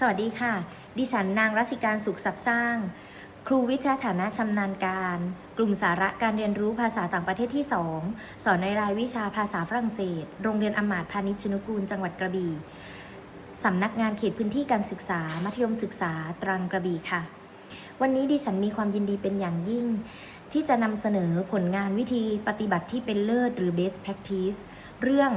สวัสดีค่ะ ดิฉันนางรัสิการสุขสับสร้าง ครูวิชาฐานะชำนาญการ กลุ่มสาระการเรียนรู้ภาษาต่างประเทศที่ 2 สอนในรายวิชาภาษาฝรั่งเศส โรงเรียนอมาตพาณิชย์ชนุกูล จังหวัดกระบี่สำนักงานเขตพื้นที่การศึกษา มัธยมศึกษาตรังกระบี่ค่ะ วันนี้ดิฉันมีความยินดีเป็นอย่างยิ่ง ที่จะนำเสนอผลงานวิธีปฏิบัติที่เป็นเลิศหรือ best practice เรื่อง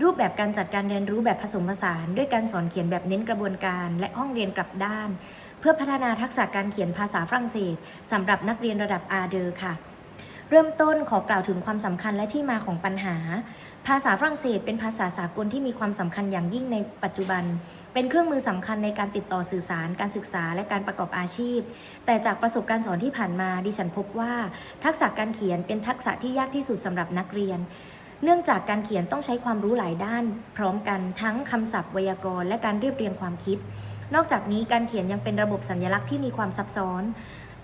รูปแบบการจัดการเรียนรู้แบบผสมผสาน ด้วยการสอนเขียนแบบเน้นกระบวนการ และห้องเรียนกลับด้าน เพื่อพัฒนาทักษะการเขียนภาษาฝรั่งเศสสำหรับนักเรียนระดับ R เดอร์ค่ะ เริ่มต้นขอกล่าวถึงความสำคัญและที่มาของปัญหา ภาษาฝรั่งเศส เป็นภาษาสากลที่มีความสำคัญอย่างยิ่งในปัจจุบัน เป็นเครื่องมือสำคัญในการติดต่อสื่อสาร การศึกษา และการประกอบอาชีพ แต่จากประสบการณ์สอนที่ผ่านมาดิฉันพบว่า ทักษะการเขียนเป็นทักษะที่ยากที่สุดสำหรับนักเรียน เนื่องจากการเขียนต้องใช้ความรู้หลายด้าน พร้อมกันทั้งคำศัพท์ไวยากรณ์และการเรียบเรียงความคิด นอกจากนี้การเขียนยังเป็นระบบสัญลักษณ์ที่มีความซับซ้อน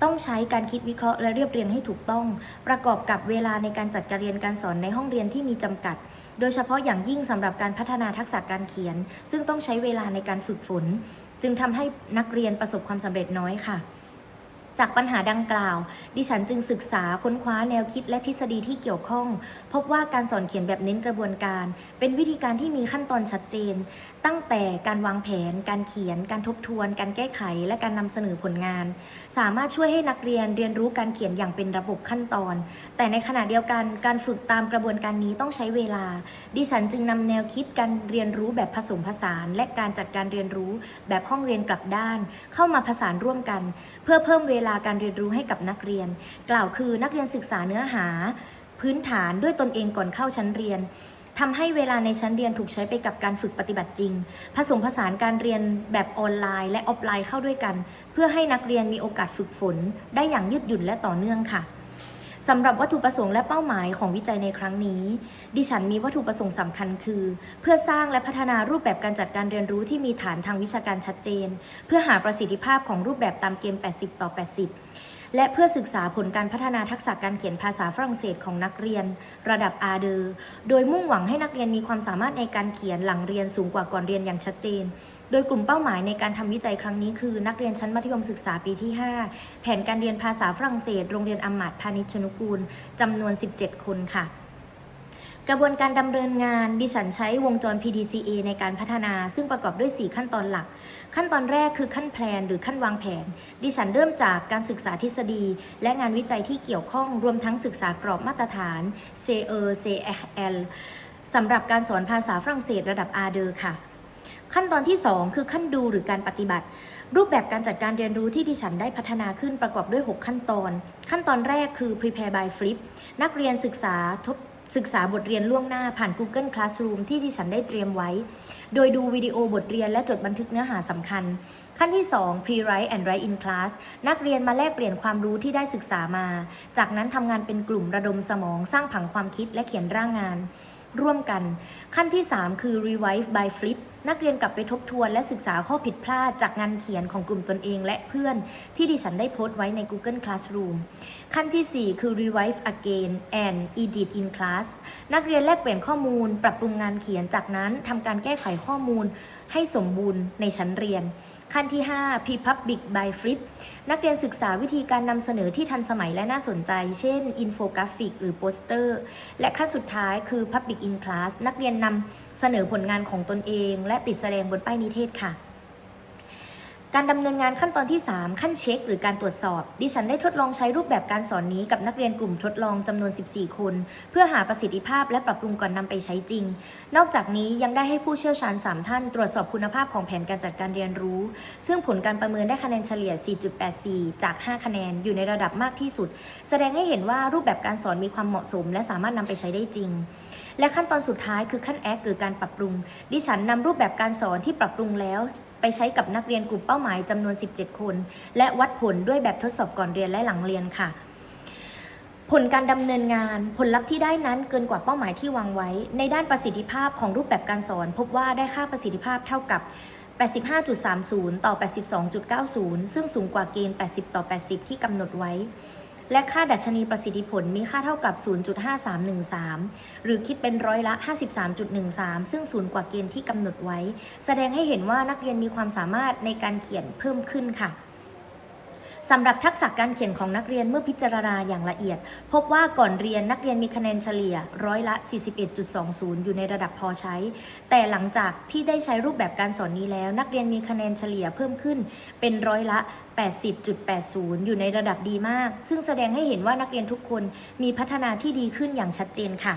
ต้องใช้การคิดวิเคราะห์และเรียบเรียงให้ถูกต้อง ประกอบกับเวลาในการจัดการเรียนการสอนในห้องเรียนที่มีจำกัด โดยเฉพาะอย่างยิ่งสำหรับการพัฒนาทักษะการเขียน ซึ่งต้องใช้เวลาในการฝึกฝน จึงทำให้นักเรียนประสบความสำเร็จน้อยค่ะ จากปัญหาดังกล่าว ดิฉันจึงศึกษาค้นคว้าแนวคิดและทฤษฎีที่เกี่ยวข้อง พบว่าการสอนเขียนแบบเน้นกระบวนการ เป็นวิธีการที่มีขั้นตอนชัดเจน ตั้งแต่การวางแผน การเขียน การทบทวน การแก้ไข และการนำเสนอผลงาน สามารถช่วยให้นักเรียนเรียนรู้การเขียนอย่างเป็นระบบขั้นตอน แต่ในขณะเดียวกันการฝึกตามกระบวนการนี้ต้องใช้เวลา ดิฉันจึงนำแนวคิดการเรียนรู้แบบผสมผสาน และการจัดการเรียนรู้แบบห้องเรียนกลับด้าน เข้ามาผสานร่วมกัน เพื่อเพิ่มเวลาการเรียนรู้ให้กับนักเรียน กล่าวคือนักเรียนศึกษาเนื้อหา พื้นฐานด้วยตนเองก่อนเข้าชั้นเรียนทำให้เวลาในชั้นเรียนถูกใช้ไปกับการฝึกปฏิบัติจริง ผสมผสานการเรียนแบบออนไลน์ และออฟไลน์เข้าด้วยกัน เพื่อให้นักเรียนมีโอกาสฝึกฝน ได้อย่างยืดหยุ่นและต่อเนื่องค่ะ สำหรับวัตถุประสงค์และเป้าหมายของวิจัยในครั้งนี้ ดิฉันมีวัตถุประสงค์สำคัญคือ เพื่อสร้างและพัฒนารูปแบบการจัดการเรียนรู้ที่มีฐานทางวิชาการชัดเจน เพื่อหาประสิทธิภาพของรูปแบบตามเกณฑ์ 80 ต่อ 80 และเพื่อศึกษาผลการพัฒนาทักษะการเขียนภาษาฝรั่งเศสของนักเรียน ระดับ R เดอโดยมุ่งหวังให้นักเรียนมีความสามารถในการเขียนหลังเรียนสูงกว่าก่อนเรียนอย่างชัดเจน โดยกลุ่มเป้าหมายในการทำวิจัยครั้งนี้คือ นักเรียนชั้นมัธยมศึกษาปีที่ 5 แผนการเรียนภาษาฝรั่งเศส โรงเรียนอำมาตพาณิชนุกูลจำนวน 17 คนค่ะกระบวนการดำเนินงานดิฉันใช้วงจร PDCA ในการพัฒนา ซึ่งประกอบด้วย 4 ขั้นตอนหลัก ขั้นตอนแรกคือขั้นแพลนหรือขั้นวางแผน ดิฉันเริ่มจากการศึกษาทฤษฎี และงานวิจัยที่เกี่ยวข้องรวมทั้งศึกษากรอบมาตรฐาน CE CL สำหรับการสอนภาษาฝรั่งเศสระดับ R เดอค่ะ ขั้นตอนที่ 2 คือขั้นดูหรือการปฏิบัติ รูปแบบการจัดการเรียนรู้ที่ดิฉันได้พัฒนาขึ้นประกอบด้วย 6 ขั้นตอน ขั้นตอนแรกคือ prepare by flip นักเรียนศึกษาทบศึกษาบทเรียนล่วงหน้าผ่าน Google Classroom ที่ดิฉันได้เตรียมไว้ โดยดูวิดีโอบทเรียนและจดบันทึกเนื้อหาสำคัญ ขั้นที่ 2 pre-write and write in class นักเรียนมาแลกเปลี่ยนความรู้ที่ได้ศึกษามา จากนั้นทำงานเป็นกลุ่มระดมสมอง สร้างผังความคิดและเขียนร่างงาน ร่วมกัน ขั้นที่ 3 คือ revise by flip นักเรียนกลับไปทบทวนและศึกษาข้อผิดพลาดจากงานเขียนของกลุ่มตนเองและเพื่อนที่ดิฉันได้โพสต์ไว้ใน Google Classroom ขั้นทีสี่ 4 คือ revise again and edit in class นักเรียนแลกเปลี่ยนข้อมูล ปรับปรุงงานเขียนจากนั้นทำการแก้ไขข้อมูลให้สมบูรณ์ในชั้นเรียน ขั้นที่ 5 pre-public by flip นักเรียนศึกษาวิธีการนำเสนอที่ทันสมัยและน่าสนใจ เช่น อินโฟกราฟิก หรือโปสเตอร์ และขั้นสุดท้ายคือ public in class นักเรียนนำเสนอผลงานของตนเอง และติดแสดงบนป้ายนิเทศค่ะ การดำเนินงานขั้นตอนที่ 3 ขั้นเช็ค หรือการตรวจสอบ ดิฉันได้ทดลองใช้รูปแบบการสอนนี้กับนักเรียนกลุ่มทดลองจำนวน 14 คน เพื่อหาประสิทธิภาพและปรับปรุงก่อนนำไปใช้จริง นอกจากนี้ยังได้ให้ผู้เชี่ยวชาญ 3 ท่าน ตรวจสอบคุณภาพของแผนการจัดการเรียนรู้ ซึ่งผลการประเมินได้คะแนนเฉลี่ย 4.84 จาก 5 คะแนนอยู่ในระดับมากที่สุด แสดงให้เห็นว่ารูปแบบการสอนมีความเหมาะสม และสามารถนำไปใช้ได้จริงและขั้นตอนสุดท้ายคือขั้นแอคหรือการปรับปรุง ดิฉันนำรูปแบบการสอนที่ปรับปรุงแล้ว ไปใช้กับนักเรียนกลุ่มเป้าหมายจำนวน 17 คน และวัดผลด้วยแบบทดสอบก่อนเรียนและหลังเรียนค่ะ ผลการดำเนินงานผลลัพธ์ที่ได้นั้นเกินกว่าเป้าหมายที่วางไว้ ในด้านประสิทธิภาพของรูปแบบการสอน พบว่าได้ค่าประสิทธิภาพเท่ากับ 85.30 ต่อ 82.90 ซึ่งสูงกว่าเกณฑ์ 80 ต่อ 80 ที่กำหนดไว้ และค่าดัชนีประสิทธิผลมีค่าเท่ากับ 0.5313 หรือคิดเป็นร้อยละ 53.13 ซึ่งสูงกว่าเกณฑ์ที่กำหนดไว้ แสดงให้เห็นว่านักเรียนมีความสามารถในการเขียนเพิ่มขึ้นค่ะ สำหรับทักษะการเขียนของนักเรียนเมื่อพิจารณาอย่างละเอียด พบว่าก่อนเรียนนักเรียนมีคะแนนเฉลี่ยร้อยละ 41.20 อยู่ในระดับพอใช้ แต่หลังจากที่ได้ใช้รูปแบบการสอนนี้แล้ว นักเรียนมีคะแนนเฉลี่ยเพิ่มขึ้นเป็นร้อยละ 80.80 อยู่ในระดับดีมาก ซึ่งแสดงให้เห็นว่านักเรียนทุกคนมีพัฒนาที่ดีขึ้นอย่างชัดเจนค่ะ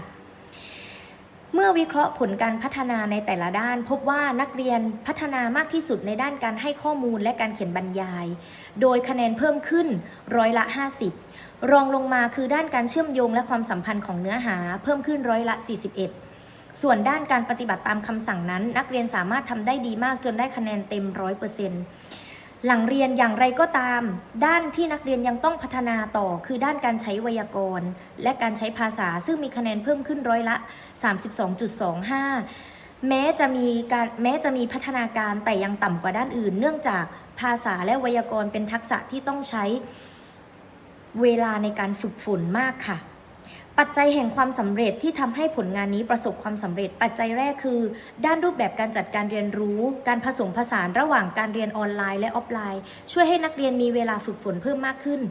เมื่อวิเคราะห์ผลการพัฒนาในแต่ละด้าน พบว่านักเรียนพัฒนามากที่สุดในด้านการให้ข้อมูลและการเขียนบรรยาย โดยคะแนนเพิ่มขึ้นร้อยละ 50 รองลงมาคือด้านการเชื่อมโยงและความสัมพันธ์ของเนื้อหาเพิ่มขึ้นร้อยละ 41 ส่วนด้านการปฏิบัติตามคำสั่งนั้น นักเรียนสามารถทำได้ดีมากจนได้คะแนนเต็มร้อยเปอร์เซ็นต์ หลังเรียนอย่างไรก็ตาม ด้านที่นักเรียนยังต้องพัฒนาต่อ คือด้านการใช้ไวยากรณ์ และการใช้ภาษาซึ่งมีคะแนนเพิ่มขึ้นร้อยละ 32.25 แม้จะมีการแม้จะมีพัฒนาการแต่ยังต่ำกว่าด้านอื่น เนื่องจากภาษาและไวยากรณ์เป็นทักษะที่ต้องใช้เวลาในการฝึกฝนมากค่ะ ปัจจัยแห่งความสำเร็จที่ทำให้ผลงานนี้ประสบความสำเร็จ ปัจจัยแรกคือ ด้านรูปแบบการจัดการเรียนรู้ การผสมผสานระหว่างการเรียนออนไลน์และออฟไลน์ ช่วยให้นักเรียนมีเวลาฝึกฝนเพิ่มมากขึ้น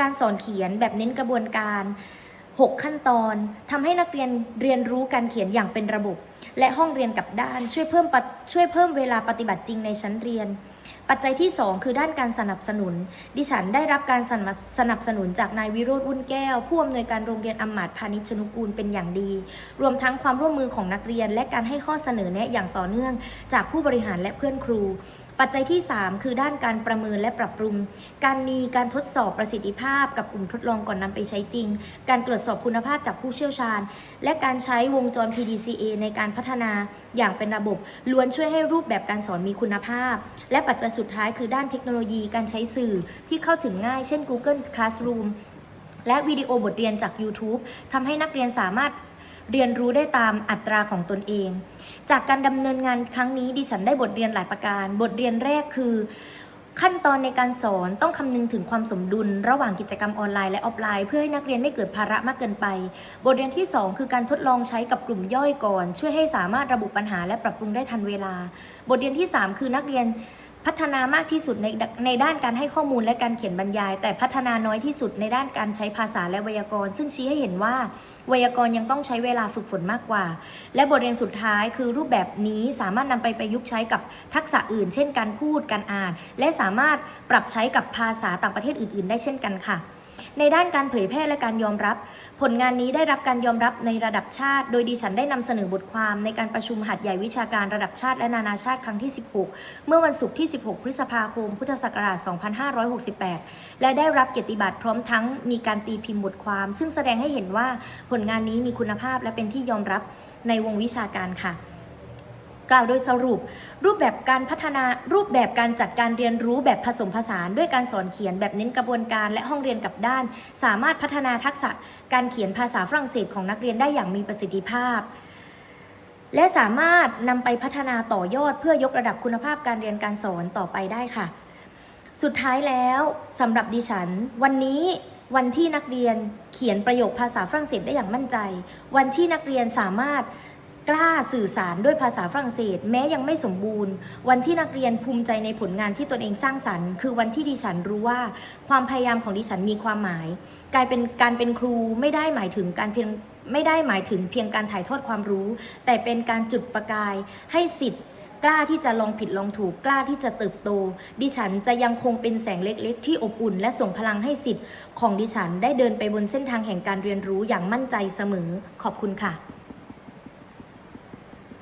การสอนเขียนแบบเน้นกระบวนการ 6 ขั้นตอนทำให้นักเรียนเรียนรู้การเขียนอย่างเป็นระบบ และห้องเรียนกับด้านช่วยเพิ่มช่วยเพิ่มเวลาปฏิบัติจริงในชั้นเรียน ปัจจัยที่ 2 คือด้านการสนับสนุน ดิฉันได้รับการสนับสนับสนุนจากนายวิโรธวุ่นแก้ว ผู้อำนวยการโรงเรียนอมาตพาณิชยชนุกูลเป็นอย่างดี รวมทั้งความร่วมมือของนักเรียน และการให้ข้อเสนอแนะอย่างต่อเนื่อง จากผู้บริหารและเพื่อนครู ปัจจัยที่ 3 คือด้านการประเมินและปรับปรุง การมีการทดสอบประสิทธิภาพกับกลุ่มทดลองก่อนนำไปใช้จริง การตรวจสอบคุณภาพจากผู้เชี่ยวชาญ และการใช้วงจร PDCA ในการพัฒนาอย่างเป็นระบบล้วนช่วยให้รูปแบบการสอนมีคุณภาพ และปัจจัยสุดท้ายคือด้านเทคโนโลยีการใช้สื่อที่เข้าถึงง่ายเช่น Google Classroom และวิดีโอบทเรียนจาก YouTube ทำให้นักเรียนสามารถ เรียนรู้ได้ตามอัตราของตนเอง จากการดำเนินงานครั้งนี้ดิฉันได้บทเรียนหลายประการ บทเรียนแรกคือขั้นตอนในการสอนต้องคำนึงถึงความสมดุล ระหว่างกิจกรรมออนไลน์และออฟไลน์ เพื่อให้นักเรียนไม่เกิดภาระมากเกินไป บทเรียนที่ 2 คือการทดลองใช้กับกลุ่มย่อยก่อน ช่วยให้สามารถระบุปัญหาและปรับปรุงได้ทันเวลา บทเรียนที่ 3 คือนักเรียน พัฒนามากที่สุดในในด้านการให้ข้อมูลและการเขียนบรรยาย แต่พัฒนาน้อยที่สุดในด้านการใช้ภาษาและไวยากรณ์ ซึ่งชี้ให้เห็นว่าไวยากรณ์ยังต้องใช้เวลาฝึกฝนมากกว่า และบทเรียนสุดท้ายคือรูปแบบนี้สามารถนำไปประยุกต์ใช้กับทักษะอื่น เช่น การพูดการอ่าน และสามารถปรับใช้กับภาษาต่างประเทศอื่น ๆ ได้เช่นกันค่ะ ในด้านการเผยแพร่และการยอมรับ ผลงานนี้ได้รับการยอมรับในระดับชาติ โดยดิฉันได้นำเสนอบทความในการประชุมหัดใหญ่วิชาการระดับชาติและนานาชาติครั้งที่ 16 เมื่อวันศุกร์ที่ 16 พฤษภาคม พุทธศักราช 2568 และได้รับเกียรติบัตรพร้อมทั้งมีการตีพิมพ์บทความ ซึ่งแสดงให้เห็นว่าผลงานนี้มีคุณภาพและเป็นที่ยอมรับในวงวิชาการค่ะ กล่าวโดยสรุป รูปแบบการพัฒนารูปแบบการจัดการเรียนรู้แบบผสมผสาน ด้วยการสอนเขียนแบบเน้นกระบวนการและห้องเรียนกับด้าน สามารถพัฒนาทักษะการเขียนภาษาฝรั่งเศสของนักเรียนได้อย่างมีประสิทธิภาพ และสามารถนำไปพัฒนาต่อยอดเพื่อยกระดับคุณภาพการเรียนการสอนต่อไปได้ค่ะ สุดท้ายแล้วสำหรับดิฉัน วันนี้วันที่นักเรียนเขียนประโยคภาษาฝรั่งเศสได้อย่างมั่นใจ วันที่นักเรียนสามารถ กล้าสื่อสารด้วยภาษาฝรั่งเศส แม้ยังไม่สมบูรณ์ วันที่นักเรียนภูมิใจในผลงานที่ตนเองสร้างสรรค์ คือวันที่ดิฉันรู้ว่า ความพยายามของดิฉันมีความหมาย กลายเป็นการเป็นครูไม่ได้หมายถึงการเพียงไม่ได้หมายถึงเพียงการถ่ายทอดความรู้ แต่เป็นการจุดประกาย ให้สิทธิ์กล้าที่จะลองผิดลองถูกกล้าที่จะเติบโต ดิฉันจะยังคงเป็นแสงเล็กๆ ที่อบอุ่น และส่งพลังให้สิทธิ์ของดิฉันได้เดินไปบนเส้นทางแห่งการเรียนรู้อย่างมั่นใจเสมอขอบคุณค่ะ